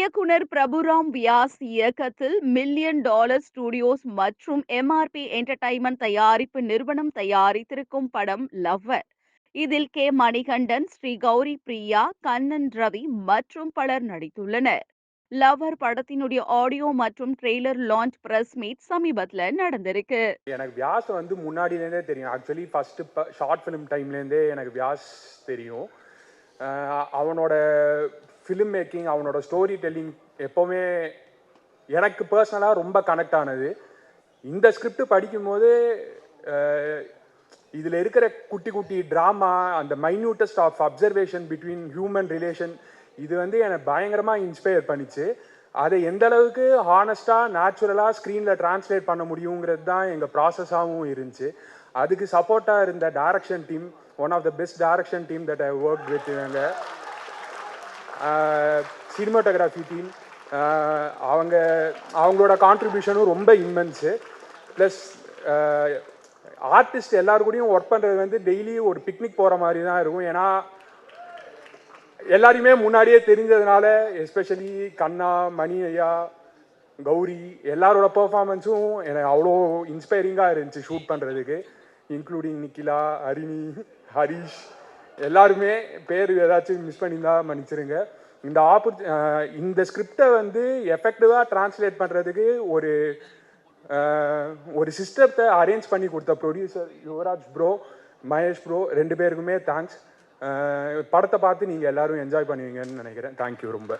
இயக்குனர் பிரபுராம் வியாஸ் இயக்கத்தில் million dollar studios மற்றும் எம்ஆர்பி என்டர்டைன்மெண்ட் தயாரிப்பு நிறுவனம் தயாரித்திருக்கும் படம் லவ்வர் இதில் கே. மணிகண்டன் ஸ்ரீ கௌரி பிரியா கண்ணன் ரவி மற்றும் பலர் நடித்துள்ளனர். லவ்வர் படத்தினுடைய ஆடியோ மற்றும் ட்ரெய்லர் லான்ச் பிரஸ் மீட் சமீபத்தில் நடந்திருக்கு. எனக்கு வியாஸ் வந்து முன்னாடிலேருந்தே தெரியும். ஆக்சுவலி ஃபஸ்ட்டு ஷார்ட் ஃபிலிம் டைம்லேருந்தே எனக்கு வியாஸ் தெரியும். அவனோட ஃபிலிம் மேக்கிங் அவனோட ஸ்டோரி டெல்லிங் எப்போவுமே எனக்கு பர்சனலாக ரொம்ப கனெக்ட் ஆனது. இந்த ஸ்கிரிப்ட் படிக்கும்போது இதில் இருக்கிற குட்டி குட்டி ட்ராமா அந்த minutest of observation between human relation இது வந்து என்னை பயங்கரமாக இன்ஸ்பயர் பண்ணிச்சு. அதை எந்த அளவுக்கு ஹானஸ்டாக நேச்சுரலாக ஸ்க்ரீனில் டிரான்ஸ்லேட் பண்ண முடியுங்கிறது தான் எங்கள் ப்ராசஸாகவும் இருந்துச்சு. அதுக்கு சப்போர்ட்டாக இருந்த direction team one of the best direction team that I work with இவங்க. சினிமாட்டோகிராஃபி டீம் அவங்க அவங்களோட கான்ட்ரிபியூஷனும் ரொம்ப இன்மென்ஸு ப்ளஸ் ஆர்டிஸ்ட் எல்லாரு கூடயும் ஒர்க் பண்ணுறது வந்து டெய்லி ஒரு பிக்னிக் போகிற மாதிரி தான் இருக்கும். ஏன்னா எல்லாரையுமே முன்னாடியே தெரிஞ்சதுனால எஸ்பெஷலி கண்ணா மணி ஐயா கௌரி எல்லாரோட பர்ஃபார்மன்ஸும் எனக்கு அவ்வளோ இன்ஸ்பைரிங்காக இருந்துச்சு ஷூட் பண்ணுறதுக்கு இன்க்ளூடிங் நிக்கிலா ஹரிணி ஹரிஷ் எல்லாருமே பேர் ஏதாச்சும் மிஸ் பண்ணியிருந்தா மன்னிச்சிருங்க. இந்த ஆப்பர்ச்சு இந்த ஸ்கிரிப்டை வந்து எஃபெக்டிவாக டிரான்ஸ்லேட் பண்ணுறதுக்கு ஒரு ஒரு சிஸ்டத்தை அரேஞ்ச் பண்ணி கொடுத்த producer Yuvraj bro Mahesh bro ரெண்டு பேருக்குமே தேங்க்ஸ் படத்தை பார்த்து நீங்கள் எல்லோரும் என்ஜாய் பண்ணுவீங்கன்னு நினைக்கிறேன். தேங்க்யூ ரொம்ப.